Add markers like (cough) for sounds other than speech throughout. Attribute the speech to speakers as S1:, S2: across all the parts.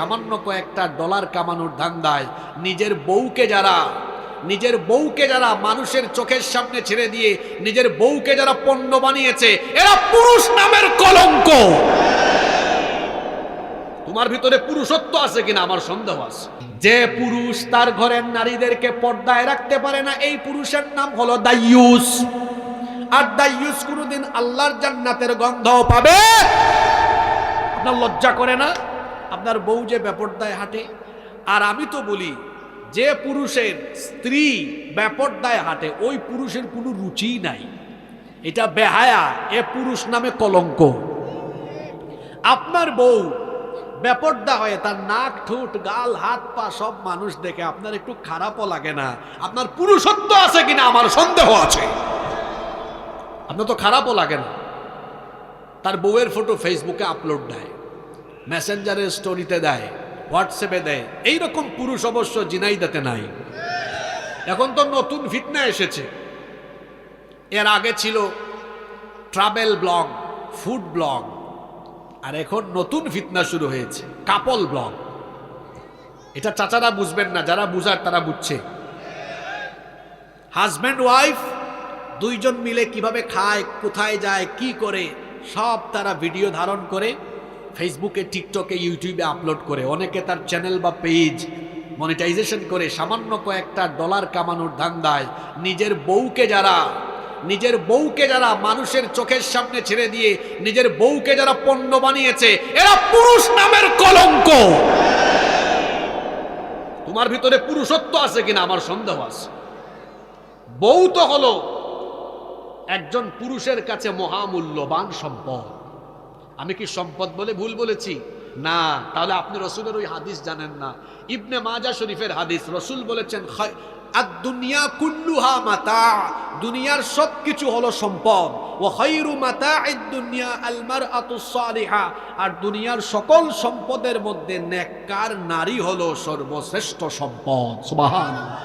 S1: সামান্য কয়েকটা ডলার কামানোর ধান্দায় নিজের বউকে যারা, নিজের বউকে যারা মানুষের চোখের সামনে ছেড়ে দিয়ে নিজের বউকে যারা পণ্য বানিয়েছে, এরা পুরুষ নামের কলঙ্ক। তোমার ভিতরে পুরুষত্ব আছে কিনা আমার সন্দেহ আছে। যে পুরুষ তার ঘরের নারীদেরকে পর্দায় রাখতে পারে না, এই পুরুষের নাম হলো দাইয়ুস আর দাইয়ুস কোনোদিন আল্লাহর জান্নাতের গন্ধও পাবে। আপনার লজ্জা করে না? আপনার বউ যে ব্যাপরদায় হাঁটে, আর আমি তো বলি, যে পুরুষের স্ত্রী ব্যাপরদায় হাঁটে, ওই পুরুষের কোনো রুচিই নাই। এটা বেহায়া, এ পুরুষ নামে কলঙ্ক। আপনার বউ ব্যাপরদা হয়ে তার নাক, ঠোঁট, গাল, হাত, পা সব মানুষ দেখে আপনার একটু খারাপও লাগে না। আপনার পুরুষত্ব আছে কিনা আমার সন্দেহ আছে। আপনার তো খারাপও লাগে না। তার বউয়ের ফটো ফেসবুকে আপলোড দেয়। মেসেঞ্জারের স্টোরিতে দেয় হোয়াটসঅ্যাপে দেয়, এইরকম পুরুষ অবশ্য জিনাইদাতে নাই। এখন তো নতুন ফিটনা এসেছে। এর আগে ছিল ট্রাভেল ব্লগ ফুড ব্লগ আর এখন নতুন ফিতনা শুরু হয়েছে কাপল ব্লগ এটা চাচারা বুঝবেন না, যারা বুঝার তারা বুঝছে। হাজব্যান্ড ওয়াইফ দুইজন মিলে কীভাবে খায়, কোথায় যায়, কি করে, সব তারা ভিডিও ধারণ করে। ফেসবুকে টিকটকে ইউটিউবে আপলোড করে, অনেকে তার চ্যানেল বা পেজ মনিটাইজেশন করে, সামান্য কয়েকটা ডলার কামানোর ধান্দায় নিজের বউকে যারা, নিজের বউকে যারা মানুষের চোখের সামনে ছেড়ে দিয়ে নিজের বউকে যারা পণ্য বানিয়েছে, এরা পুরুষ নামের কলঙ্ক। তোমার ভিতরে পুরুষত্ব আছে কিনা আমার সন্দেহ আছে। বউ তো হলো একজন পুরুষের কাছে মহামূল্যবান সম্পদ। আমি কি সম্পদ বলে ভুল বলেছি? না, তাহলে আপনি রসুলের ওই হাদিস জানেন না। ইবনে মাজা শরীফের হাদিস, রসুল বলেছেন "খায়- আর দুনিয়া কুল্লুহা মাতা। দুনিয়ার সব কিছু হলো সম্পদ। ও খৈরু মাতা দুনিয়া আর দুনিয়ার সকল সম্পদের মধ্যে নেককার নারী হলো সর্বশ্রেষ্ঠ সম্পদ। সুবহান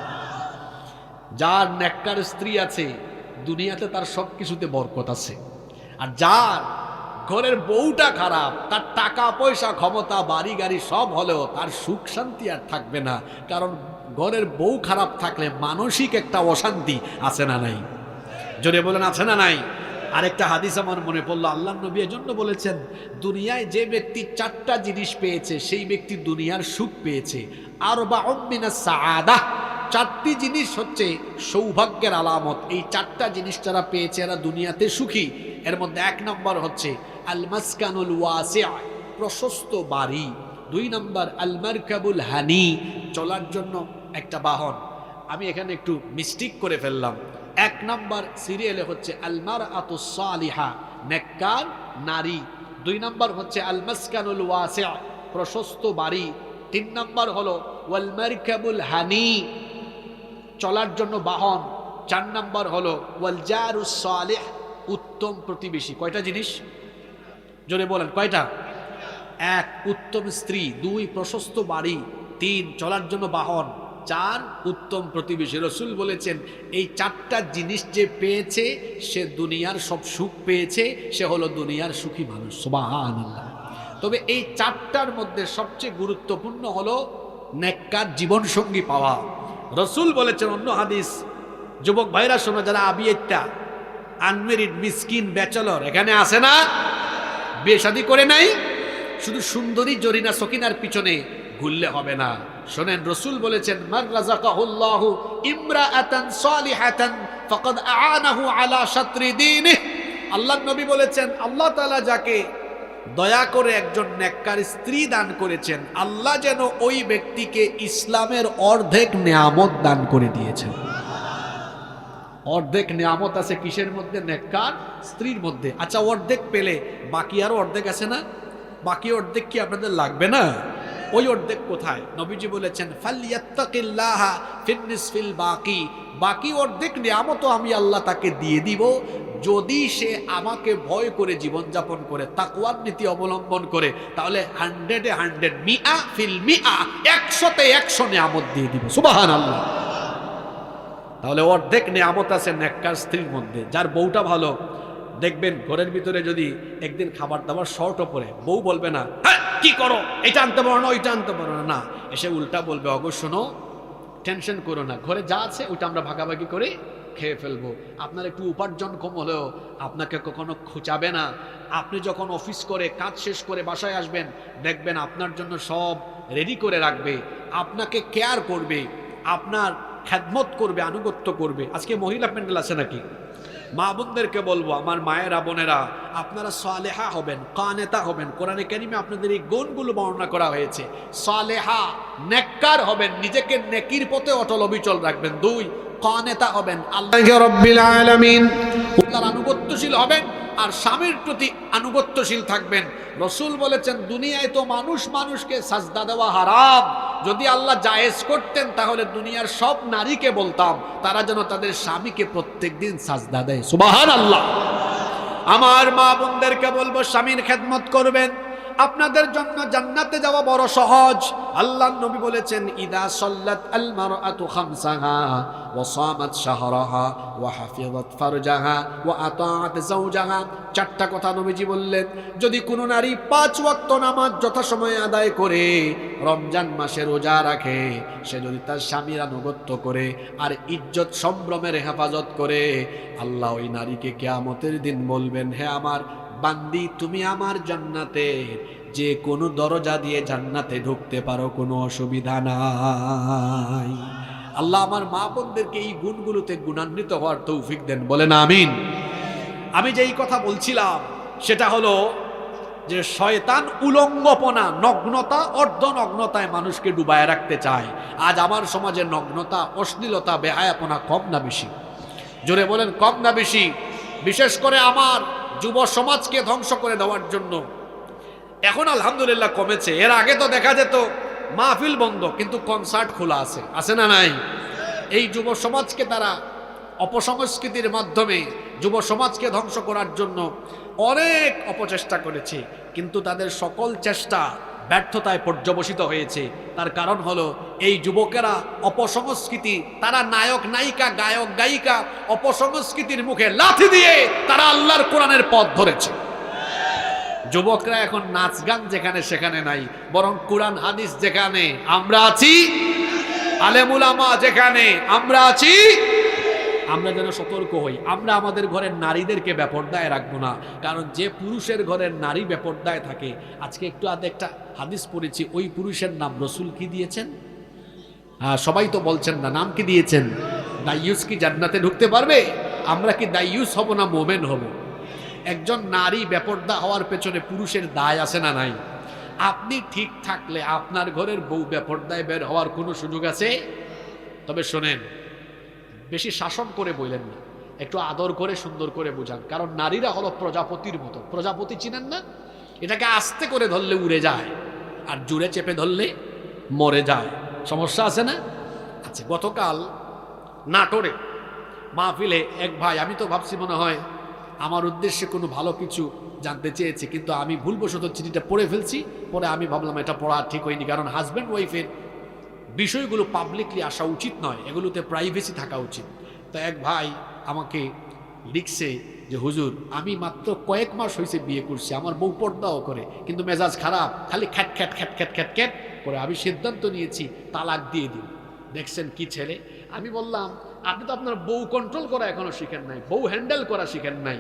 S1: যার নেককার স্ত্রী আছে, দুনিয়াতে তার সব কিছুতে বরকত আছে। আর যার ঘরের বউটা খারাপ, তার টাকা, পয়সা, ক্ষমতা, বাড়ি, গাড়ি সব হলেও তার সুখ শান্তি আর থাকবে না। কারণ ঘরের বউ খারাপ থাকলে মানসিক একটা অশান্তি আছে না নাই? জোরে বলেন, আছে না নাই? আরেকটা হাদিস আমার মনে পড়ল, আল্লাহ নবী এজন্য বলেছেন, দুনিয়ায় যে ব্যক্তি চারটা জিনিস পেয়েছে, সেই ব্যক্তি দুনিয়ার সুখ পেয়েছে। আর বা অম্মিনা সাদা চারটি জিনিস হচ্ছে সৌভাগ্যের আলামত। এই চারটা জিনিস যারা পেয়েছে, এরা দুনিয়াতে সুখী। এর মধ্যে এক নম্বর হচ্ছে আল মাসকানুল ওয়াসিআ প্রশস্ত বাড়ি, দুই নম্বর আল মারকাবুল হানি, চলার জন্য একটা বাহন। আমি এখানে একটু মিস্টেক করে ফেললাম। এক নম্বর সিরিয়ালে হচ্ছে আলমার আতুসালিহা নেককার নারী। দুই নম্বর হচ্ছে আল মাসকানুল ওয়াসিআ প্রশস্ত বাড়ি। তিন নম্বর হলো ওয়াল মারকাবুল হানি, চলার জন্য বাহন। চার নম্বর হলো ওয়াল জারুস সালেহ, উত্তম প্রতিবেশী। কয়টা জিনিস? জোরে বলেন, কয়টা? এক, উত্তম স্ত্রী, দুই, প্রশস্ত বাড়ি, তিন, চলার জন্য বাহন, চার, উত্তম প্রতিবেশী। রসুল বলেছেন, এই চারটা জিনিস যে পেয়েছে, সে দুনিয়ার সব সুখ পেয়েছে, সে হলো দুনিয়ার সুখী মানুষ। তবে এই চারটার মধ্যে সবচেয়ে গুরুত্বপূর্ণ হলো নেককার জীবনসঙ্গী পাওয়া। রসুল বলেছেন, অন্য হাদিস, যুবক ভাইরা শোনো, যারা আবিয়েরটা আনমেরিড, মিসকিন, ব্যাচলর, এখানে আসে না? বিয়ে শাদী করে নাই, শুধু সুন্দরী জরিনা সকিনার পিছনে ঘুরলে হবে না। শোনেন, রসুল বলেছেন আ'ানাহু আলা আল্লাহ নবী বলেছেন, আল্লাহ তাআলা যাকে দয়া করে একজন নেককার স্ত্রী দান করেছেন, আল্লাহ যেন ওই ব্যক্তিকে ইসলামের অর্ধেক নিয়ামত দান করে দিয়েছেন। অর্ধেক নিয়ামত আছে কিসের মধ্যে? নেককার স্ত্রীর মধ্যে। আচ্ছা অর্ধেক পেলে বাকি আরও অর্ধেক আছে না? বাকি অর্ধেক কি আপনাদের লাগবে না? ওই অর্ধেক কোথায়? নবীজি বলেছেন ফালিয়াত্তাকিল্লাহ ফিন্নিস ফিল বাকি। বাকি অর্ধেক নিয়ামত আমি আল্লাহ তাকে দিয়ে দিব। যদি সে আমাকে ভয় করে জীবনযাপন করে তাকুয়ার নীতি অবলম্বন করে, তাহলে হান্ড্রেডে হান্ড্রেড, মিয়া ফিল মিয়া, একশোতে একশো নিয়ামত দিয়ে দিব। সুবাহান আল্লাহ তাহলে অর্ধেক নিয়ামত আছে নেককার স্ত্রীর মধ্যে। যার বউটা ভালো দেখবেন ঘরের ভিতরে যদি একদিন খাবার দাবার শর্টও পড়ে বউ বলবে না "হ্যাঁ, কি করো? এটা আনতে পারো না ওইটা আনতে পারো না। না এসে উল্টা বলবে অগ শোনো টেনশন করো না। ঘরে যা আছে ওইটা আমরা ভাগাভাগি করে খেয়ে ফেলব। আপনার একটু উপার্জন কম হলেও আপনাকে কখনো খুঁচাবে না। আপনি যখন অফিস করে কাজ শেষ করে বাসায় আসবেন দেখবেন আপনার জন্য সব রেডি করে রাখবে। আপনাকে কেয়ার করবে। আপনার খ্যাদমত করবে আনুগত্য করবে। আজকে মহিলা প্যান্ডেল আছে নাকি? মা বোনদেরকে বলব আমার মায়েরা বোনেরা আপনারা সালেহা হবেন কানেতা হবেন। কোরআনে কারিমে আপনাদের এই গুণগুলো বর্ণনা করা হয়েছে। সালেহা নেককার হবেন নিজেকে নেকির পথে অটল অবিচল রাখবেন। দুই কানেতা হবেন আল্লাহ রব্বিল আলামিন। আল্লাহর আনুগত্যশীল হবেন। আর স্বামীর প্রতি আনুগত্যশীল থাকবেন। রসুল বলেছেন, দুনিয়ায় তো মানুষ মানুষকে সাজদা দেওয়া হারাম। যদি আল্লাহ জায়েজ করতেন, তাহলে দুনিয়ার সব নারীকে বলতাম, তারা যেন তাদের স্বামীকে প্রত্যেক দিন সাজদা দেয়। সুবাহান আল্লাহ আমার মা বোনদেরকে বলব, স্বামীর খেদমত করবেন। আপনাদের জন্য জান্নাতে যাওয়া বড় সহজ। আল্লাহ নবী বলেছেন, ইদা সাল্লাত আল মারআতু খামসাহা ওয়া সামাত শাহরাহা ওয়া হাফিজাত ফারজাহা ওয়া আতাআত যাওজাহা। চারটা কথা নবীজি বললেন, যদি কোনো নারী পাঁচ ওয়াক্ত নামাজ যথাসময়ে আদায় করে, রমজান মাসে রোজা রাখে, সে যদি তার স্বামীর আনুগত্য করে আর ইজ্জত সম্ভ্রমের হেফাজত করে, আল্লাহ ওই নারীকে কেয়ামতের দিন বলবেন, হে আমার বান্দি, তুমি আমার জান্নাতে। যে কোনো দরজা দিয়ে জান্নাতে ঢুকতে পারো, কোনো অসুবিধা নাই। আল্লাহ আমার মা বোনদেরকে এই গুণগুলোতে গুণান্বিত হওয়ার তৌফিক দেন, বলেন আমিন। আমি যেই কথা বলছিলাম, সেটা হলো যে শয়তান উলঙ্গপনা, নগ্নতা, অর্ধনগ্নতায় মানুষকে ডুবায় রাখতে চায়। আজ আমার সমাজে নগ্নতা, অশ্লীলতা, বেহায়াপনা কম না বেশি। জোরে বলেন, কম না বেশি। বিশেষ করে আমার যুব সমাজকে ধ্বংস করে দেওয়ার জন্য। এখন আলহামদুলিল্লাহ কমেছে। এর আগে তো দেখা যেত মাহফিল বন্ধ, কিন্তু কনসার্ট খোলা আছে। আছে না নাই? এই যুব সমাজকে তারা অপসংস্কৃতির মাধ্যমে যুব সমাজকে ধ্বংস করার জন্য অনেক অপচেষ্টা করেছে। কিন্তু তাদের সকল চেষ্টা ব্যর্থতায় পর্যবসিত হয়েছে। তার কারণ হলো, এই যুবকেরা অপসংস্কৃতি, তারা নায়ক, নায়িকা, গায়ক, গায়িকা অপসংস্কৃতির মুখে লাথি দিয়ে তারা আল্লাহর কোরআনের পথ ধরেছে। যুবকরা এখন নাচ গান যেখানে সেখানে নাই, বরং কোরআন, হাদিস যেখানে, আমরা আছি আলেমুলামা যেখানে, আমরা আছি আমরা যেন সতর্ক হই, আমরা আমাদের ঘরের নারীদেরকে ব্যাপরদায় রাখব না। কারণ যে পুরুষের ঘরের নারী ব্যাপরদায় থাকে, আজকে একটু আধ একটা হাদিস পড়েছি, ওই পুরুষের নাম রসুল কি দিয়েছেন? হ্যাঁ সবাই তো বলছেন না, নাম কি দিয়েছেন? দাইয়ুস কি জান্নাতে ঢুকতে পারবে? আমরা কি দাইয়ুস হব না মোমেন হব? একজন নারী ব্যাপরদা হওয়ার পেছনে পুরুষের দায় আছে না নাই? আপনি ঠিক থাকলে আপনার ঘরের বউ ব্যাপরদায় বের হওয়ার কোনো সুযোগ আছে? তবে শোনেন বেশি শাসন করে বললেন না একটু আদর করে, সুন্দর করে বোঝান। কারণ নারীরা হলো প্রজাপতির মতো। প্রজাপতি চিনেন না? এটাকে আস্তে করে ধরলে উড়ে যায়। আর জুড়ে চেপে ধরলে মরে যায়। সমস্যা আছে না? আচ্ছা গতকাল নাটোরে, মাহফিলে এক ভাই, আমি তো ভাবছি মনে হয় আমার উদ্দেশ্যে কোনো ভালো কিছু জানতে চেয়েছে, কিন্তু আমি ভুলবশত চিঠিটা পড়ে ফেলছি। পরে আমি ভাবলাম এটা পড়া ঠিক হয়নি, কারণ হাজব্যান্ড ওয়াইফের বিষয়গুলো পাবলিকলি আসা উচিত নয়, এগুলোতে প্রাইভেসি থাকা উচিত। তো এক ভাই আমাকে লিখছে যে, হুজুর, আমি মাত্র কয়েক মাস হয়েছে বিয়ে করছি, আমার বউ পর্দাও করে, কিন্তু মেজাজ খারাপ, খালি খ্যাট খ্যাট খ্যাট খ্যাট খ্যাট খ্যাট করে আমি সিদ্ধান্ত নিয়েছি, তালাক দিয়ে দিন। দেখছেন কি ছেলে? আমি বললাম, আপনি তো আপনার বউ কন্ট্রোল করা এখনও শিখেন নাই, বউ হ্যান্ডেল করা শিখেন নাই।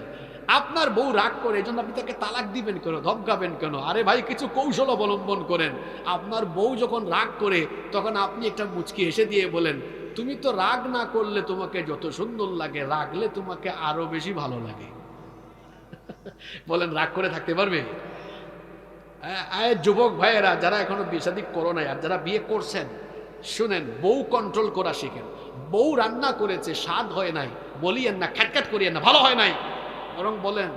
S1: আপনার বউ রাগ করে জন্য আপনি তাকে তালাক দিবেন কেন, ধমকাবেন কেন? আরে ভাই, কিছু কৌশল অবলম্বন করেন। আপনার বউ যখন রাগ করে, তখন আপনি একটা মুচকি এসে দিয়ে বলেন, তুমি তো রাগ না করলে তোমাকে যত সুন্দর লাগে, রাগলে তোমাকে আরও বেশি ভালো লাগে। (laughs) বলেন, রাগ করে থাকতে পারবে? আয় যুবক ভাইয়েরা, যারা এখনও বিয়ে করো নাই, আর যারা বিয়ে করছেন, শুনেন, বউ কন্ট্রোল করা শিখেন। বউ রান্না করেছে, স্বাদ হয় নাই, বলিয়েন না, খ্যাটখ্যাট করিয়েন না, ভালো হয় নাই। বরং বলেন,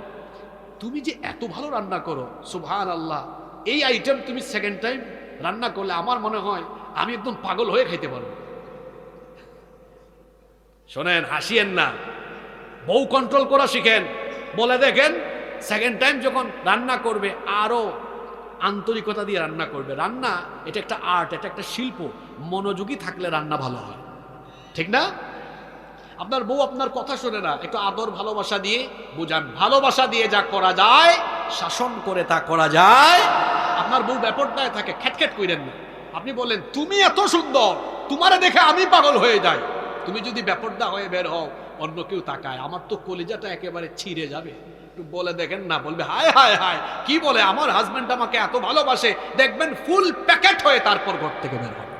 S1: তুমি যে এত ভালো রান্না করো সুভান আল্লাহ এই আইটেম তুমি সেকেন্ড টাইম রান্না করলে আমার মনে হয় আমি একদম পাগল হয়ে খাইতে পারব। শোনেন, হাসিয়েন না। বউ কন্ট্রোল করা শিখেন। বলে দেখেন সেকেন্ড টাইম যখন রান্না করবে আরও আন্তরিকতা দিয়ে রান্না করবে। রান্না, এটা একটা আর্ট এটা একটা শিল্প। মনোযোগী থাকলে রান্না ভালো হয়। ঠিক না? আপনার বউ আপনার কথা শোনে না, একটু আদর ভালোবাসা দিয়ে বুঝান। ভালোবাসা দিয়ে যা করা যায়, শাসন করে তা করা যায়। আপনার বউ ব্যাপারটায় থাকে, খ্যাটখ্যাট কইরেন না। আপনি বলেন, তুমি এত সুন্দর, তোমারে দেখে আমি পাগল হয়ে যাই। তুমি যদি ব্যাপারটা হয়ে বের হও, অন্য কেউ তাকায়। আমার তো কলিজাটা একেবারে ছিঁড়ে যাবে। একটু বলে দেখেন না, বলবে, হায় হায় হায়, কি বলে? আমার হাজবেন্ড আমাকে এত ভালোবাসে। দেখবেন ফুল প্যাকেট হয়ে তারপর ঘর থেকে বের হবে।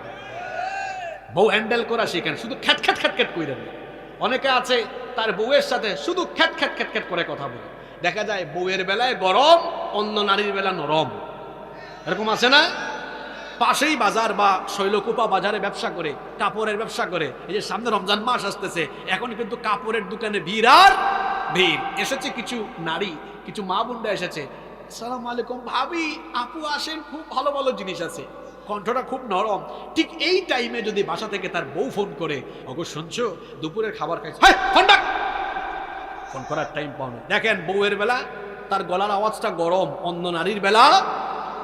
S1: বউ হ্যান্ডেল করা শিখেন, শুধু খ্যাট খ্যাট খ্যাট খ্যাট কইরেন অনেকে আছে তার বউয়ের সাথে শুধু খ্যাট খ্যাট খ্যাট খ্যাট করে কথা বলে। দেখা যায় বউয়ের বেলায় গরম, অন্য নারীর বেলা নরম। এরকম আছে না? পাশেই বাজার বা শৈলকুপা বাজারে ব্যবসা করে, কাপড়ের ব্যবসা করে। এই যে সামনে রমজান মাস আসতেছে, এখন কিন্তু কাপড়ের দোকানে ভিড় আর ভিড়। এসেছে কিছু নারী, কিছু মা বোনরা এসেছে। সালাম আলাইকুম ভাবি, আপু আসেন, খুব ভালো ভালো জিনিস আছে। কণ্ঠটা খুব নরম। ঠিক এই টাইমে যদি বাসা থেকে তার বউ ফোন করে, অগো, শুনছো? দুপুরের খাবার খাইছো ফোন করার টাইম পাও না দেখেন, বউয়ের বেলা, তার গলার আওয়াজটা গরম অন্য নারীর বেলা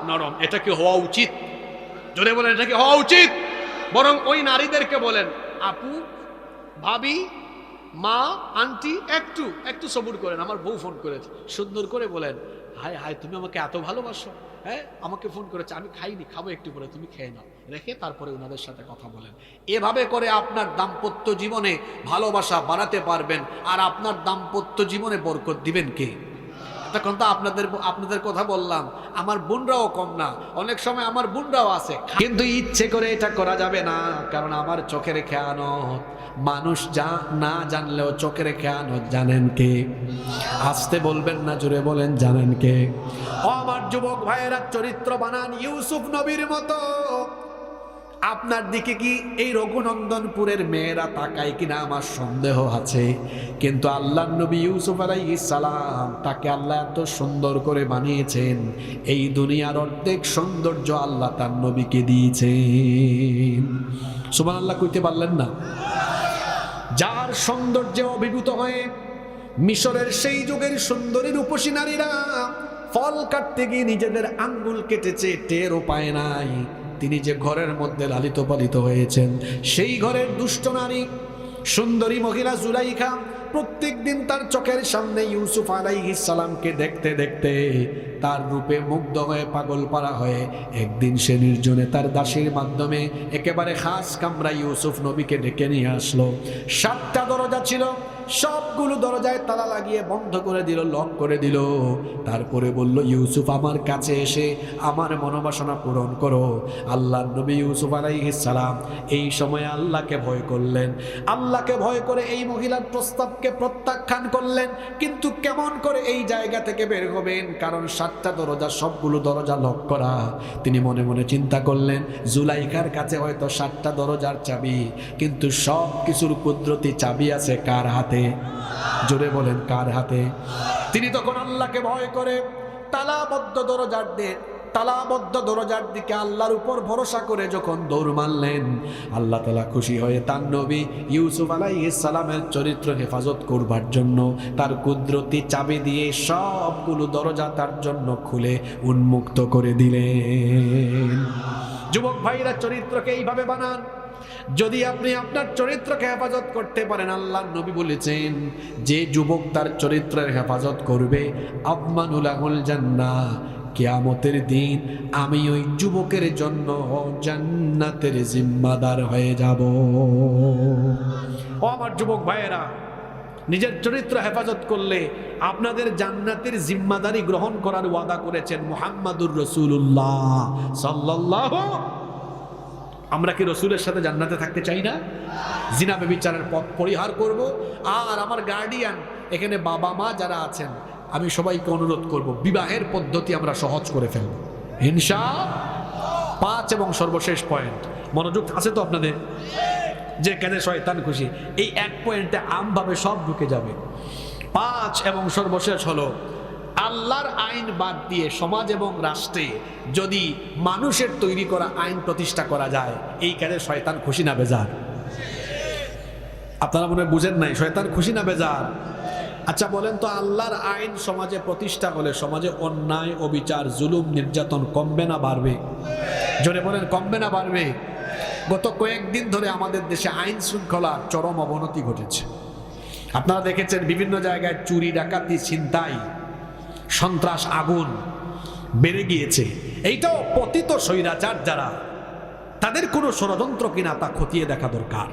S1: নরম। এটা কি হওয়া উচিত? জোরে বলেন, এটা কি হওয়া উচিত? বরং ওই নারীদেরকে বলেন, আপু, ভাবি, মা, আন্টি, একটু একটু সবুর করেন। আমার বউ ফোন করেছে। সুন্দর করে বলেন, হায় হায়, তুমি আমাকে এত ভালোবাসো? হ্যাঁ? আমাকে ফোন করেছে, আমি খাইনি, খাব একটু পরে, তুমি খেয়ে নাও। রেখে তারপরে ওনাদের সাথে কথা বলেন। এভাবে করে আপনার দাম্পত্য জীবনে ভালোবাসা বাড়াতে পারবেন, আর আপনার দাম্পত্য জীবনে বরকত দিবেন কে? তখন তো আপনাদের আপনাদের কথা বললাম, আমার বোনরাও কম না। অনেক সময় আমার বোনরাও আছে। কিন্তু ইচ্ছে করে এটা করা যাবে না, কারণ আমার চোখের খেয়ানত। মানুষ যা না জানলেও চোখের খেয়ানত জানেন কে? আসতে বলবেন না জুড়ে বলেন, জানেন কে? আমার যুবক ভাইয়েরা, চরিত্র বানান ইউসুফ নবীর মতো। আপনার দিকে কি এই রঘুনন্দনপুরের মেয়েরা তাকায় কিনা আমার সন্দেহ আছে। কিন্তু আল্লাহ নবী ইউসুফ আলাইহিস সালাম তাকে আল্লাহ এত সুন্দর করে বানিয়েছেন। এই দুনিয়ার অর্ধেক সৌন্দর্য আল্লাহ তার নবীকে দিয়েছেন। সুমান আল্লাহ কইতে পারলেন না? যার সৌন্দর্যে অভিভূত হয়ে, মিশরের সেই যুগের সুন্দরী রূপসী নারীরা, ফল কাটতে গিয়ে নিজেদের আঙ্গুল কেটেছে, টেরও পায় নাই। তিনি যে ঘরের মধ্যে লালিত পালিত হয়েছেন, সেই ঘরের দুষ্ট নারী, সুন্দরী মহিলা জুলাইখা প্রত্যেক দিন তার চোখের সামনে ইউসুফ সালামকে দেখতে দেখতে তার রূপে মুগ্ধ হয়ে পাগল পারা হয়ে একদিন সে নির্জনে তার দাসীর মাধ্যমে একেবারে খাস কামরা ইউসুফ নবীকে ডেকে নিয়ে আসলো। সাতটা দরজা ছিল সবগুলো দরজায় তালা লাগিয়ে বন্ধ করে দিল লক করে দিল। তারপরে বলল, ইউসুফ আমার কাছে এসে আমার মনোবাসনা পূরণ করো। আল্লাহ নবী ইউসুফ সালাম এই সময় আল্লাহকে ভয় করলেন। আল্লাহকে ভয় করে এই মহিলার প্রস্তাবকে প্রত্যাখ্যান করলেন। কিন্তু কেমন করে এই জায়গা থেকে বের হবেন? কারণ সাতটা দরজা, সবগুলো দরজা লক করা। তিনি মনে মনে চিন্তা করলেন জুলাইকার কাছে হয়তো সাতটা দরজার চাবি, কিন্তু সব কিছুর কুদরতি চাবি আছে কার হাতে? জোরে বলেন, কার হাতে? তিনি তখন আল্লাহকে ভয় করে, তালাবদ্ধ দরজার দিয়ে তালাবদ্ধ দরজার দিকে আল্লাহর উপর ভরসা করে যখন দৌড় মারলেন, আল্লাহ তালা খুশি হয়ে তার নবী ইউসুফ সালামের চরিত্র হেফাজত করবার জন্য তার কুদরতি চাবি দিয়ে সবগুলো দরজা তার জন্য খুলে উন্মুক্ত করে দিলেন। যুবক ভাইরা, চরিত্রকে এইভাবে বানান। যদি আপনি আপনার চরিত্রকে হেফাজত করতে পারেন, আল্লাহ নবী বলেছেন, যে যুবক তার চরিত্রের হেফাজত করবে আবমানুল আহুল জান্না কেয়ামতের দিন আমি ওই যুবকের জন্য জান্নাতের জিম্মাদার হয়ে যাব। ও আমার যুবক ভাইয়েরা, নিজের চরিত্র হেফাজত করলে আপনাদের জান্নাতের জিম্মাদারি গ্রহণ করার ওয়াদা করেছেন মুহাম্মাদুর রসুল্লাহ সাল্লাল্লাহু আমরা কি রসুলের সাথে জান্নাতে থাকতে চাই না? জিনা বেবিচারের পথ পরিহার করব। আর আমার গার্ডিয়ান এখানে বাবা মা যারা আছেন, আমি সবাইকে অনুরোধ করব, বিবাহের পদ্ধতি আমরা সহজ করে ফেলব। হিংসা পাঁচ এবং সর্বশেষ পয়েন্ট মনোযোগ আছে তো আপনাদের? যে কেন শয়তান খুশি। এই এক পয়েন্টে আমভাবে সব ঢুকে যাবে। পাঁচ এবং সর্বশেষ হলো আল্লাহর আইন বাদ দিয়ে সমাজ এবং রাষ্ট্রে যদি মানুষের তৈরি করা আইন প্রতিষ্ঠা করা যায়, এই কাজে শয়তান খুশি না বেজার। আপনারা মনে বুঝেন নাই, শয়তান খুশি না বেজার? আচ্ছা বলেন তো আল্লাহর আইন সমাজে প্রতিষ্ঠা হলে সমাজে অন্যায়, অবিচার, জুলুম, নির্যাতন কমবে না, বাড়বে? জোরে বলেন, কমবে না, বাড়বে? গত কয়েকদিন ধরে আমাদের দেশে আইন শৃঙ্খলা চরম অবনতি ঘটেছে। আপনারা দেখেছেন বিভিন্ন জায়গায় চুরি, ডাকাতি, ছিনতাই সন্ত্রাস আগুন
S2: বেড়ে গিয়েছে। এইটাও পতিত স্বৈরাচার যারা, তাদের কোনো ষড়যন্ত্র কিনা তা খতিয়ে দেখা দরকার।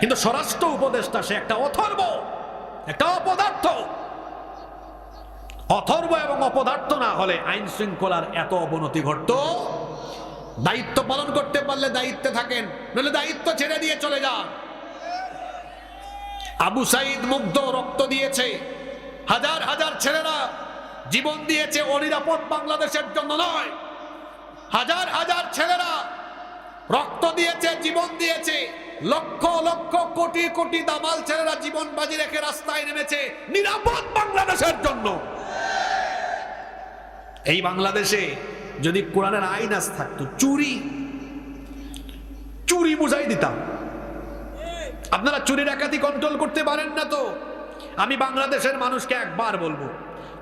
S2: কিন্তু স্বরাষ্ট্র উপদেষ্টা সে একটা অথর্ব, একটা অপদার্থ। অথর্ব এবং অপদার্থ না হলে আইন শৃঙ্খলার এত অবনতি ঘটত। দায়িত্ব পালন করতে পারলে দায়িত্বে থাকেন, নইলে দায়িত্ব ছেড়ে দিয়ে চলে যান। আবু সাইদ মুগ্ধ রক্ত দিয়েছে। হাজার হাজার ছেলেরা জীবন দিয়েছে অনিরাপদ বাংলাদেশের জন্য নয়। হাজার হাজার ছেলেরা রক্ত দিয়েছে, জীবন দিয়েছে। লক্ষ লক্ষ কোটি কোটি দামাল ছেলেরা জীবন বাজি রেখে রাস্তায় নেমেছে নিরাপদ বাংলাদেশের জন্য। এই বাংলাদেশে যদি কোরআনের আইন আজ থাকতো, চুরি চুরি বুঝাই দিতাম। আপনারা চুরি ডাকাতি কন্ট্রোল করতে পারেন না তো? আমি বাংলাদেশের মানুষকে একবার বলব,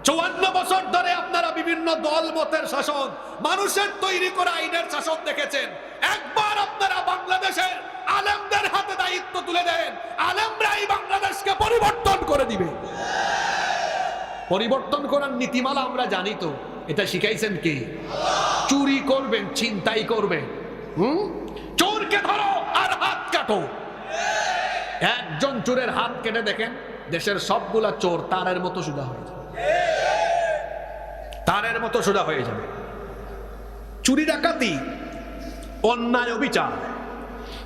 S2: চুয়ান্ন বছর ধরে আপনারা বিভিন্ন দল মতের শাসন মানুষের তৈরি করা আইনের শাসন দেখেছেন। একবার আপনারা বাংলাদেশের আলেমদের হাতে দায়িত্ব তুলে দেন, আলেমরাই বাংলাদেশকে পরিবর্তন করে দিবে। পরিবর্তন করার নীতিমালা আমরা জানি তো, এটা শিখাইছেন কি? চুরি করবেন চিন্তাই করবেন। হুম? চোরকে ধরো আর হাত কাটো। একজন চোরের হাত কেটে দেখেন দেশের সবগুলা চোর তারের মতো সোজা হয়ে যাবে। তারের মতো সোজা হয়ে যাবে। চুরি ডাকাতি, অন্যায় অবিচার।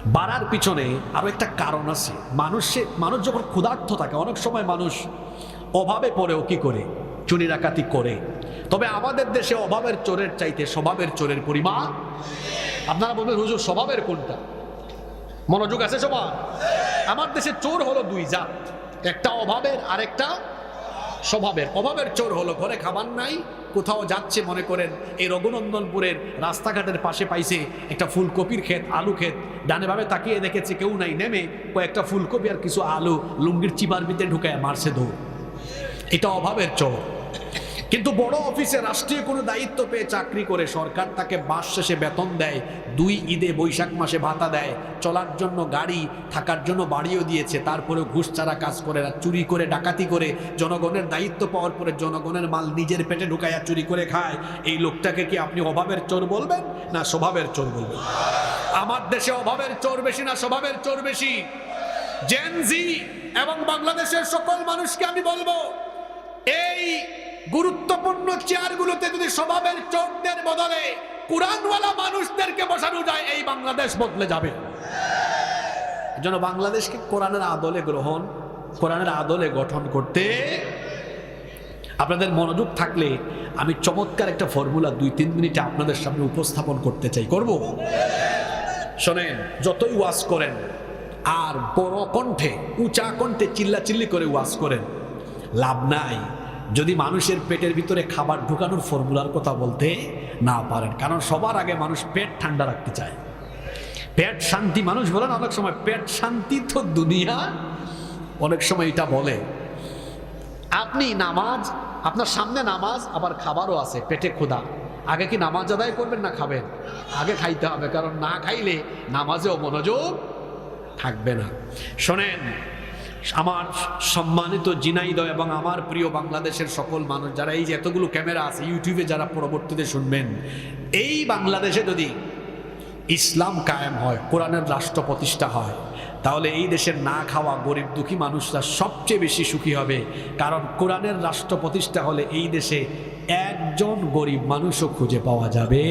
S2: বাড়ার পিছনে আরও একটা কারণ আছে। মানুষে মানুষ যখন ক্ষুধার্থ থাকে, অনেক সময় মানুষ অভাবে পড়েও কি করে? চুরি ডাকাতি করে। তবে আমাদের দেশে অভাবের চোরের চাইতে স্বভাবের চোরের পরিমাণ আপনারা বলবেন, হুজুর, স্বভাবের কোনটা? মনোযোগ আছে সবার? আমার দেশে চোর হলো দুই জাত। একটা অভাবের, আরেকটা স্বভাবের। অভাবের চোর হলো, ঘরে খাবার নাই, কোথাও যাচ্ছে, মনে করেন এই রঘুনন্দনপুরের রাস্তাঘাটের পাশে পাইছে একটা ফুলকপির ক্ষেত, আলু ক্ষেত। ডানে ভাবে তাকিয়ে দেখেছে কেউ নাই, নেমে কয়েকটা ফুলকপি আর কিছু আলু লুঙ্গির চিবার ভিতরে ঢুকায় মারছে দৌড় এটা অভাবের চোর। কিন্তু বড় অফিসে রাষ্ট্রীয় কোনো দায়িত্ব পেয়ে চাকরি করে সরকার তাকে মাস শেষে বেতন দেয়, দুই ঈদে বৈশাখ মাসে ভাতা দেয়, চলার জন্য গাড়ি, থাকার জন্য বাড়িও দিয়েছে তারপরে ঘুষ ছাড়া কাজ করে চুরি করে, ডাকাতি করে, জনগণের দায়িত্ব পাওয়ার পরে জনগণের মাল নিজের পেটে ঢুকাইয়া চুরি করে খায়। এই লোকটাকে কি আপনি অভাবের চোর বলবেন না স্বভাবের চোর বলবেন? আমার দেশে অভাবের চোর বেশি না স্বভাবের চোর বেশি। জেনজি এবং বাংলাদেশের সকল মানুষকে আমি বলব, এই গুরুত্বপূর্ণ চেয়ারগুলোতে যদি স্বভাবের চোরদের বদলে কোরআনওয়ালা মানুষদেরকে বসানো যায়, এই বাংলাদেশ বদলে যাবে। যেন বাংলাদেশকে কোরআনের আদলে গ্রহণ, কোরআনের আদলে গঠন করতে আপনাদের মনোযোগ থাকলে আমি চমৎকার একটা ফর্মুলা দুই তিন মিনিটে আপনাদের সামনে উপস্থাপন করতে চাই। করব? শোনেন, যতই ওয়াজ করেন, আর বড় কণ্ঠে, উঁচা কণ্ঠে চিল্লা চিল্লি করে ওয়াজ করেন, লাভ নাই। যদি মানুষের পেটের ভিতরে খাবার ঢুকানোর ফর্মুলার কথা বলতে না পারেন, কারণ সবার আগে মানুষ পেট ঠান্ডা রাখতে চায়। পেট শান্তি, মানুষ বলেন অনেক সময় পেট শান্তি তো দুনিয়া, অনেক সময় এটা বলে। আপনি নামাজ, আপনার সামনে নামাজ, আবার খাবারও আছে, পেটে ক্ষুধা। আগে কি নামাজ আদায় করবেন না খাবেন? আগে খাইতে হবে, কারণ না খাইলে নামাজেও মনোযোগ থাকবে না। শোনেন আমার সম্মানিত জিনাইদয় এবং আমার প্রিয় বাংলাদেশের সকল মানুষ, যারা এই যে এতগুলো ক্যামেরা আছে, ইউটিউবে যারা পরবর্তীতে শুনবেন, এই বাংলাদেশে যদি ইসলাম কায়েম হয়, কোরআনের রাষ্ট্র প্রতিষ্ঠা হয়, তাহলে এই দেশের না খাওয়া গরিব দুঃখী মানুষরা সবচেয়ে বেশি সুখী হবে। কারণ কোরআনের রাষ্ট্র প্রতিষ্ঠা হলে এই দেশে একজন গরিব মানুষও খুঁজে পাওয়া যাবে।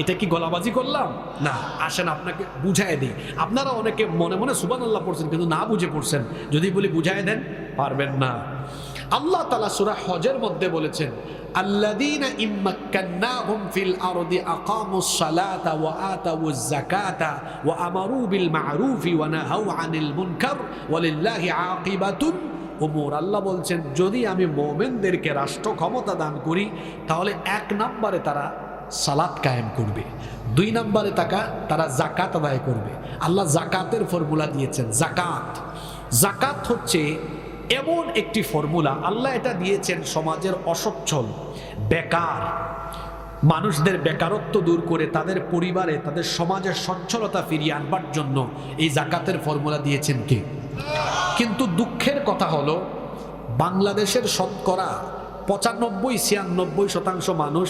S2: এটা কি গলাবাজি করলাম? না, আসেন আপনাকে বুঝাই দিই। আপনারা অনেকে মনে মনে সুবান আল্লাহ পড়ছেন, কিন্তু না বুঝে পড়ছেন। যদি বলি বুঝাই দেন, পারবেন না। আল্লাহ তালা সুরা হজের মধ্যে বলেছেন ওয়া মা'রুফি ওয়া আনিল বলছেন, যদি আমি মোমেনদেরকে রাষ্ট্র ক্ষমতা দান করি, তাহলে এক নম্বরে তারা সালাত কায়েম করবে। দুই নম্বরে তাকা, তারা জাকাত আদায় করবে। আল্লাহ জাকাতের ফর্মুলা দিয়েছেন জাকাত জাকাত হচ্ছে এমন একটি ফর্মুলা, আল্লাহ এটা দিয়েছেন সমাজের অসচ্ছল, বেকার। মানুষদের বেকারত্ব দূর করে তাদের পরিবারে, তাদের সমাজের সচ্ছলতা ফিরিয়ে আনবার জন্য এই জাকাতের ফর্মুলা দিয়েছেন কে? কিন্তু দুঃখের কথা হলো, বাংলাদেশের শতকরা পঁচানব্বই, ছিয়ানব্বই শতাংশ মানুষ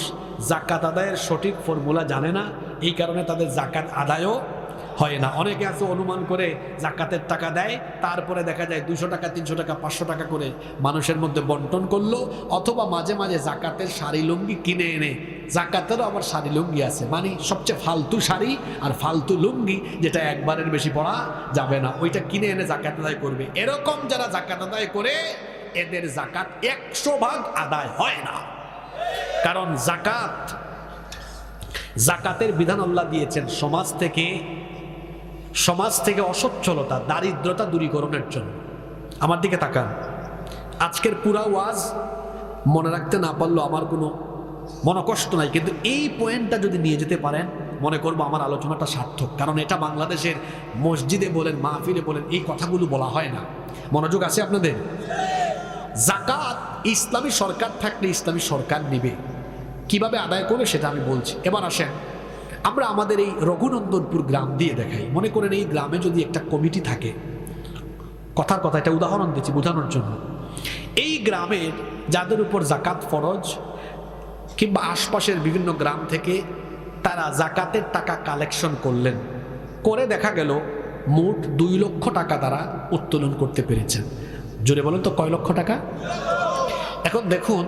S2: জাকাত আদায়ের সঠিক ফর্মুলা জানে না। এই কারণে তাদের জাকাত আদায়ও হয় না। অনেকে আছে অনুমান করে জাকাতের টাকা দেয়, তারপরে দেখা যায় দুশো টাকা, তিনশো টাকা, পাঁচশো টাকা করে মানুষের মধ্যে বন্টন করল, অথবা মাঝে মাঝে জাকাতের শাড়ি লুঙ্গি কিনে এনে, জাকাতেরও আবার শাড়ি লুঙ্গি আছে। মানে সবচেয়ে ফালতু শাড়ি আর ফালতু লুঙ্গি যেটা একবারের বেশি পড়া যাবে না। ওইটা কিনে এনে জাকাত আদায় করবে। এরকম যারা জাকাত আদায় করে এদের জাকাত একশো ভাগ আদায় হয় না। কারণ জাকাত, জাকাতের বিধান আল্লাহ দিয়েছেন সমাজ থেকে সমাজ থেকে অসচ্ছলতা, দারিদ্রতা দূরীকরণের জন্য। আমার দিকে তাকান। আজকের পুরা ওয়াজ মনে রাখতে না পারল আমার কোনো মনকষ্ট নাই। কিন্তু এই পয়েন্টটা যদি নিয়ে যেতে পারেন, মনে করব আমার আলোচনাটা সার্থক। কারণ এটা বাংলাদেশের মসজিদে বলেন, মাহফিলে বলেন, এই কথাগুলো বলা হয় না। মনোযোগ আছে আপনাদের? জাকাত ইসলামী সরকার থাকলে ইসলামী সরকার নিবে। কীভাবে আদায় করবে সেটা আমি বলছি। এবার আসেন, আমরা আমাদের এই রঘুনন্দনপুর গ্রাম দিয়ে দেখাই। মনে করেন এই গ্রামে যদি একটা কমিটি থাকে, কথার কথা এটা উদাহরণ দিচ্ছি বোঝানোর জন্য। এই গ্রামের যাদের উপর জাকাত ফরজ কিংবা আশপাশের বিভিন্ন গ্রাম থেকে তারা জাকাতের টাকা কালেকশন করলেন। করে দেখা গেল, মোট দুই লক্ষ টাকা তারা উত্তোলন করতে পেরেছেন। জোরে বলেন তো, কয় লক্ষ টাকা? এখন দেখুন,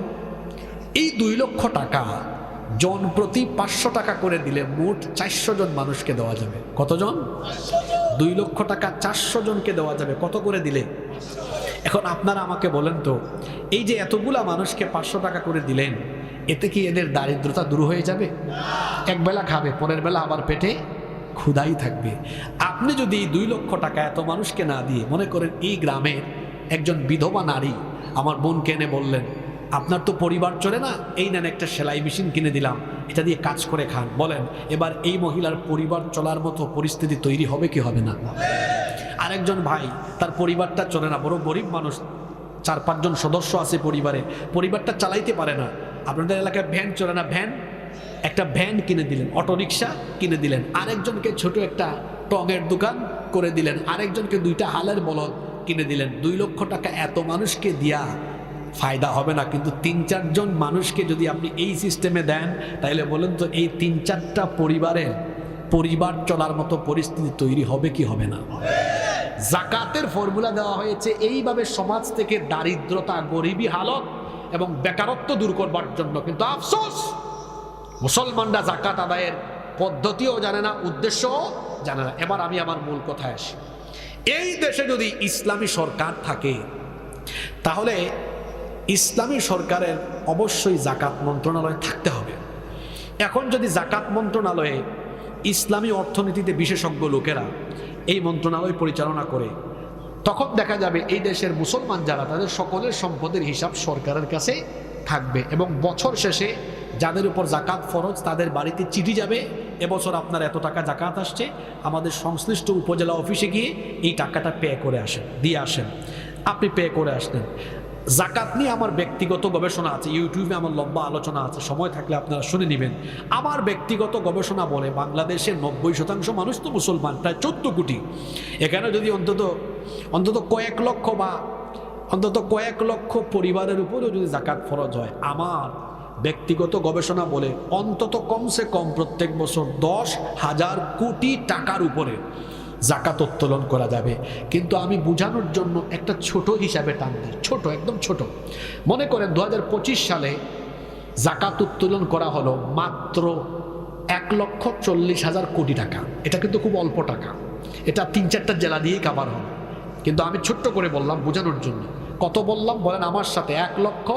S2: এই দুই লক্ষ টাকা জন প্রতি পাঁচশো টাকা করে দিলে মোট চারশো জন মানুষকে দেওয়া যাবে। কতজন? দুই লক্ষ টাকা চারশো জনকে দেওয়া যাবে। কত করে দিলে? এখন আপনারা আমাকে বলেন তো, এই যে এতগুলা মানুষকে পাঁচশো টাকা করে দিলেন, এতে কি এদের দারিদ্রতা দূর হয়ে যাবে? এক বেলা খাবে, পরের বেলা আবার পেটে ক্ষুদাই থাকবে। আপনি যদি দুই লক্ষ টাকা এত মানুষকে না দিয়ে মনে করেন এই গ্রামের একজন বিধবা নারী আমার বোনকে এনে বললেন, আপনার তো পরিবার চলে না? এই নেন একটা সেলাই মেশিন কিনে দিলাম। এটা দিয়ে কাজ করে খান। বলেন, এবার এই মহিলার পরিবার চলার মতো পরিস্থিতি তৈরি হবে কি হবে না? আরেকজন ভাই, তার পরিবারটা চলে না। বড় গরিব মানুষ। চার, পাঁচজন সদস্য আছে পরিবারে। পরিবারটা চালাইতে পারে না। আপনাদের এলাকায় ভ্যান চলে না? ভ্যান? একটা ভ্যান কিনে দিলেন, অটোরিকশা কিনে দিলেন। আরেকজনকে ছোট একটা টঙের দোকান করে দিলেন। আরেকজনকে দুইটা হালের বলদ কিনে দিলেন। দুই লক্ষ টাকা এত মানুষকে দিয়া ফায়দা হবে না। কিন্তু তিন চারজন মানুষকে যদি আপনি এই সিস্টেমে দেন তাহলে বলেন তো এই তিন চারটা পরিবারের পরিবার চলার মতো পরিস্থিতি তৈরি হবে কি হবে না? জাকাতের ফর্মুলা দেওয়া হয়েছে, এইভাবে সমাজ থেকে দারিদ্রতা, গরিবী হালত এবং বেকারত্ব দূর করবার জন্য। কিন্তু আফসোস, মুসলমানরা জাকাত আদায়ের পদ্ধতিও জানে না, উদ্দেশ্যও জানে না। এবার আমি আমার মূল কথায় আসি। এই দেশে যদি ইসলামী সরকার থাকে, তাহলে ইসলামী সরকারের অবশ্যই জাকাত মন্ত্রণালয় থাকতে হবে। এখন যদি জাকাত মন্ত্রণালয়ে ইসলামী অর্থনীতিতে বিশেষজ্ঞ লোকেরা এই মন্ত্রণালয় পরিচালনা করে, তখন দেখা যাবে এই দেশের মুসলমান যারা, তাদের সকলের সম্পদের হিসাব সরকারের কাছে থাকবে এবং বছর শেষে যাদের উপর জাকাত ফরজ, তাদের বাড়িতে চিঠি যাবে এবছর আপনার এত টাকা জাকাত আসছে, আমাদের সংশ্লিষ্ট উপজেলা অফিসে গিয়ে এই টাকাটা পে করে আসেন, দিয়ে আসেন। আপনি পে করে আসলেন জাকাত নিয়ে আমার ব্যক্তিগত গবেষণা আছে, ইউটিউবে আমার লম্বা আলোচনা আছে, সময় থাকলে আপনারা শুনে নেবেন। আমার ব্যক্তিগত গবেষণা বলে বাংলাদেশের নব্বই শতাংশ মানুষ তো মুসলমান, প্রায় চোদ্দ কোটি। এখানে যদি অন্তত অন্তত কয়েক লক্ষ বা, অন্তত কয়েক লক্ষ পরিবারের উপরেও যদি জাকাত ফরজ হয়, আমার ব্যক্তিগত গবেষণা বলে অন্তত কমসে কম প্রত্যেক বছর দশ হাজার কোটি টাকার উপরে জাকাত উত্তোলন করা যাবে। কিন্তু আমি বোঝানোর জন্য একটা ছোট হিসাবে টান দিই। ছোট, একদম ছোট। মনে করেন দু হাজার পঁচিশ সালে জাকাত উত্তোলন করা হলো মাত্র এক লক্ষ চল্লিশ হাজার কোটি টাকা। এটা কিন্তু খুব অল্প টাকা। এটা তিন চারটা জেলা দিয়েই কাবার হবে। কিন্তু আমি ছোট্ট করে বললাম বোঝানোর জন্য। কত বললাম? বলেন আমার সাথে এক লক্ষ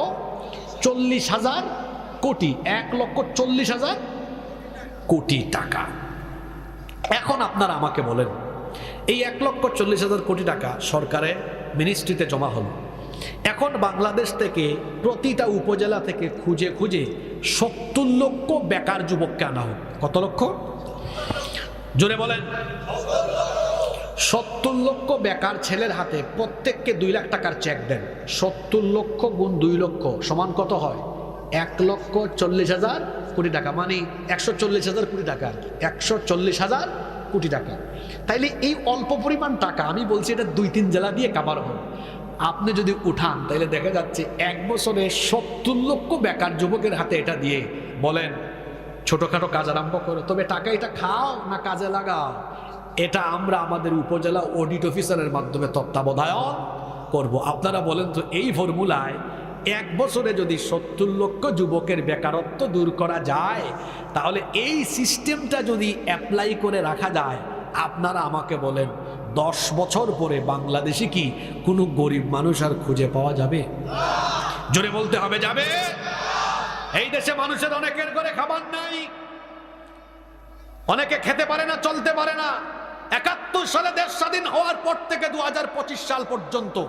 S2: চল্লিশ হাজার কোটি, এক লক্ষ চল্লিশ হাজার কোটি টাকা। এখন আপনারা আমাকে বলেন, এই এক লক্ষ চল্লিশ হাজার কোটি টাকা সরকারের মিনিস্ট্রিতে জমা হলো। এখন বাংলাদেশ থেকে প্রতিটা উপজেলা থেকে খুঁজে খুঁজে সত্তর লক্ষ বেকার যুবককে আনা হোক। কত লক্ষ? জোরে বলেন। সত্তর লক্ষ বেকার ছেলের হাতে প্রত্যেককে দুই লাখ টাকার চেক দেন। সত্তর লক্ষ গুণ দুই লক্ষ সমান কত হয়? এক লক্ষ চল্লিশ হাজার কোটি টাকা মানে একশো চল্লিশ হাজার কোটি টাকা একশো চল্লিশ হাজার কোটি টাকা। তাইলে এই অল্প পরিমাণ টাকা, আমি বলছি এটা দুই তিন জেলা দিয়ে কাবার হবে। আপনি যদি উঠান তাহলে দেখা যাচ্ছে এক বছরে সত্তর লক্ষ বেকার যুবকের হাতে এটা দিয়ে বলেন, ছোটোখাটো কাজ আরম্ভ করো। তবে টাকা এটা খাও না কাজে লাগাও। এটা আমরা আমাদের উপজেলা অডিট অফিসারের মাধ্যমে তত্ত্বাবধায়ন করব। আপনারা বলেন তো এই ফর্মুলায় এক বছরে যদি সত্তর লক্ষ যুবকের বেকারত্ব দূর করা যায়, তাহলে এই সিস্টেমটা যদি অ্যাপ্লাই করে রাখা যায়, আপনারা আমাকে বলেন, দশ বছর পরে বাংলাদেশে কি কোনো গরিব মানুষ আর খুঁজে পাওয়া যাবে? জোরে বলতে হবে, যাবে? এই দেশে মানুষের অনেকের করে খাবার নাই। অনেকে খেতে পারে না, চলতে পারে না। একাত্তর সালে দেশ স্বাধীন হওয়ার পর থেকে দু হাজার পঁচিশ সাল পর্যন্ত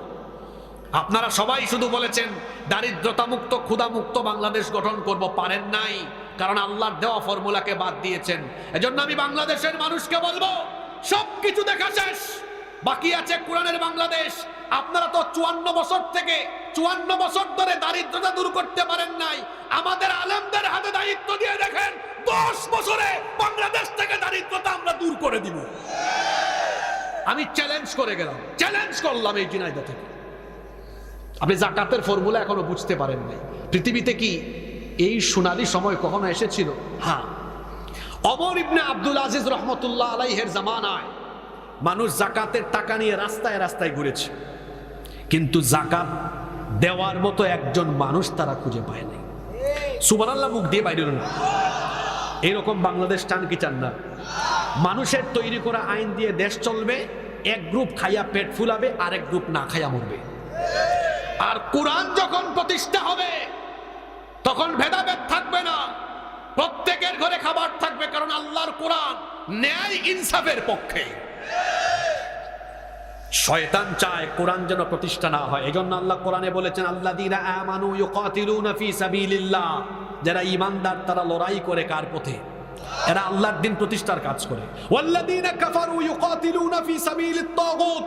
S2: আপনারা সবাই শুধু বলেছেন দারিদ্রতা মুক্ত ক্ষুধা মুক্ত বাংলাদেশ গঠন করব, পারেন নাই। কারণ আল্লাহর দেওয়া ফর্মুলাকে বাদ দিয়েছেন। এজন্য আমি বাংলাদেশের মানুষকে বলব, সবকিছু দেখা শেষ। বাকি আছে কোরআনের বাংলাদেশ। আপনারা তো চুয়ান্ন বছর থেকে, চুয়ান্ন বছর ধরে দারিদ্রতা দূর করতে পারেন নাই। আমাদের আলেমদের হাতে দায়িত্ব দিয়ে দেখেন, দশ বছরে বাংলাদেশ থেকে দারিদ্রতা আমরা দূর করে দিব। আমি চ্যালেঞ্জ করে গেলাম। চ্যালেঞ্জ করলাম এই জিনাইদা থেকে। আপনি জাকাতের ফর্মুলা এখনও বুঝতে পারেন নাই। পৃথিবীতে কি এই সোনালি সময় কখনো এসেছিল? হ্যাঁ অমর ইবনে আব্দুল আজিজ রহমতুল্লাহ আলাইহের জামানায় মানুষ জাকাতের টাকা নিয়ে রাস্তায় রাস্তায় ঘুরেছে। কিন্তু জাকাত দেওয়ার মতো একজন মানুষ তারা খুঁজে পায় নাই। সুবহানাল্লাহ, মুখ দিয়ে বাইরে না এরকম বাংলাদেশ চান কি চান না? মানুষের তৈরি করা আইন দিয়ে দেশ চলবে, এক গ্রুপ খাইয়া পেট ফুলাবে, আরেক গ্রুপ না খাইয়া মরবে। আর কোরআন যখন প্রতিষ্ঠা হবে, তখন ভেদাভেদ থাকবে না। প্রত্যেকের ঘরে খাবার থাকবে, কারণ আল্লাহর কোরআন ন্যায় ইনসাফের পক্ষে। শয়তান চায় কোরআন যেন প্রতিষ্ঠা না হয়। এজন্য আল্লাহ কোরআনে বলেছেন, আল্লাযীনা আমানু ইউকাতিলুনা ফি সাবিলিল্লাহ। যারা ঈমানদার, তারা লড়াই করে কার পথে? এরা আল্লাহর দিন প্রতিষ্ঠার কাজ করে। ওয়াল্লাযীনা কাফারু ইউকাতিলুনা ফি সাবিলিত তাগুত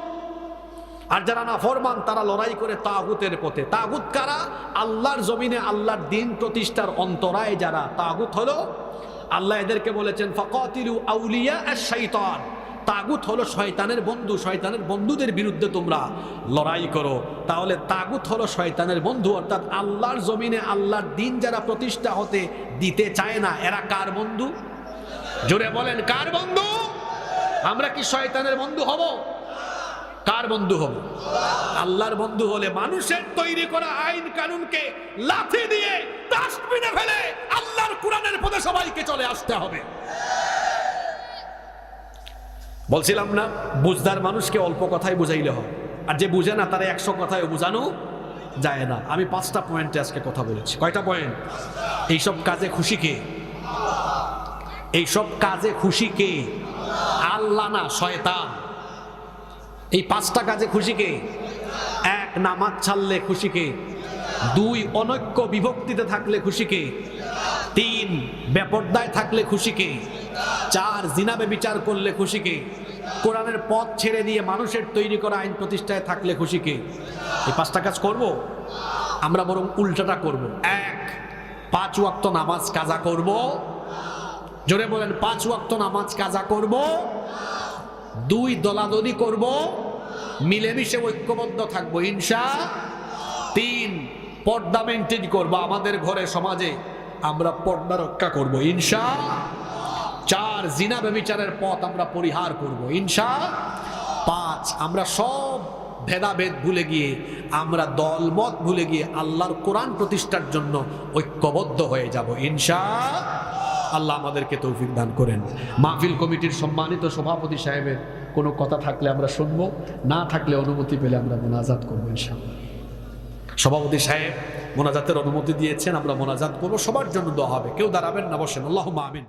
S2: আর যারা না ফরমান তারা লড়াই করে তাগুতের পথে। তাগুত কারা? আল্লাহর জমিনে আল্লাহর দিন প্রতিষ্ঠার অন্তরায় যারা তাগুত হলো, আল্লাহ এদেরকে বলেছেন, ফাকাতিলু আউলিয়া তাগুত হলো শয়তানের বন্ধু, শয়তানের বন্ধুদের বিরুদ্ধে তোমরা লড়াই করো। তাহলে তাগুত হলো শয়তানের বন্ধু, অর্থাৎ আল্লাহর জমিনে আল্লাহর দিন যারা প্রতিষ্ঠা হতে দিতে চায় না, এরা কার বন্ধু? জোরে বলেন, কার বন্ধু? আমরা কি শয়তানের বন্ধু হব? কার বন্ধু হব? আল্লাহর বন্ধু হলে মানুষের তৈরি করা আইন কানুনকে লাথি দিয়ে ডাস্টবিনে ফেলে আল্লাহর কোরআনের পথে সবাইকে চলে আসতে হবে। বলছিলাম না, বুঝদার মানুষকে অল্প কথাই বুঝাইলে হয়। আর যে বুঝে না, তারা একশো কথায় বোঝানো যায় না। আমি পাঁচটা পয়েন্টে আজকে কথা বলেছি। কয়টা পয়েন্ট এইসব কাজে খুশি কে? এইসব কাজে খুশি কে? আল্লাহ না, শয়তান। এই পাঁচটা কাজে খুশি কে? এক, নামাজ ছাড়লে খুশি কে? দুই, অনৈক্য বিভক্তিতে থাকলে খুশি কে? তিন, বেপর্দায় থাকলে খুশি কে? চার জিনাবে বিচার করলে খুশি কে? কোরআনের পথ ছেড়ে দিয়ে মানুষের তৈরি করা আইন প্রতিষ্ঠায় থাকলে খুশি কে? এই পাঁচটা কাজ করব? আমরা বরং উল্টাটা করব। এক, পাঁচ ওয়াক্ত নামাজ কাজা করব। জোরে বলেন, পাঁচ ওয়াক্ত নামাজ কাজা করব। দুই, দলাদলি করব। মিলেমিশে ঐক্যবদ্ধ থাকব ইনসা তিন পর্দা মেনটেন করব, আমাদের ঘরে, সমাজে আমরা পর্দা রক্ষা করব ইনসা চার জিনা ব্যবিচারের পথ আমরা পরিহার করব ইনসা পাঁচ আমরা সব ভেদাভেদ ভুলে গিয়ে, আমরা দলমত ভুলে গিয়ে আল্লাহর কোরআন প্রতিষ্ঠার জন্য ঐক্যবদ্ধ হয়ে যাব ইনসা আল্লাহ আমাদেরকে তৌফিক দান করেন। মাহফিল কমিটির সম্মানিত সভাপতি সাহেবের কোনো কথা থাকলে আমরা শুনব, না থাকলে অনুমতি পেলে আমরা মোনাজাত করব ইনশাআল্লাহ। সভাপতি সাহেব, মোনাজাতের অনুমতি দিয়েছেন, আমরা মোনাজাত করব, সবার জন্য দোয়া হবে, কেউ দাঁড়াবেন না, বসেন আল্লাহ আমিন।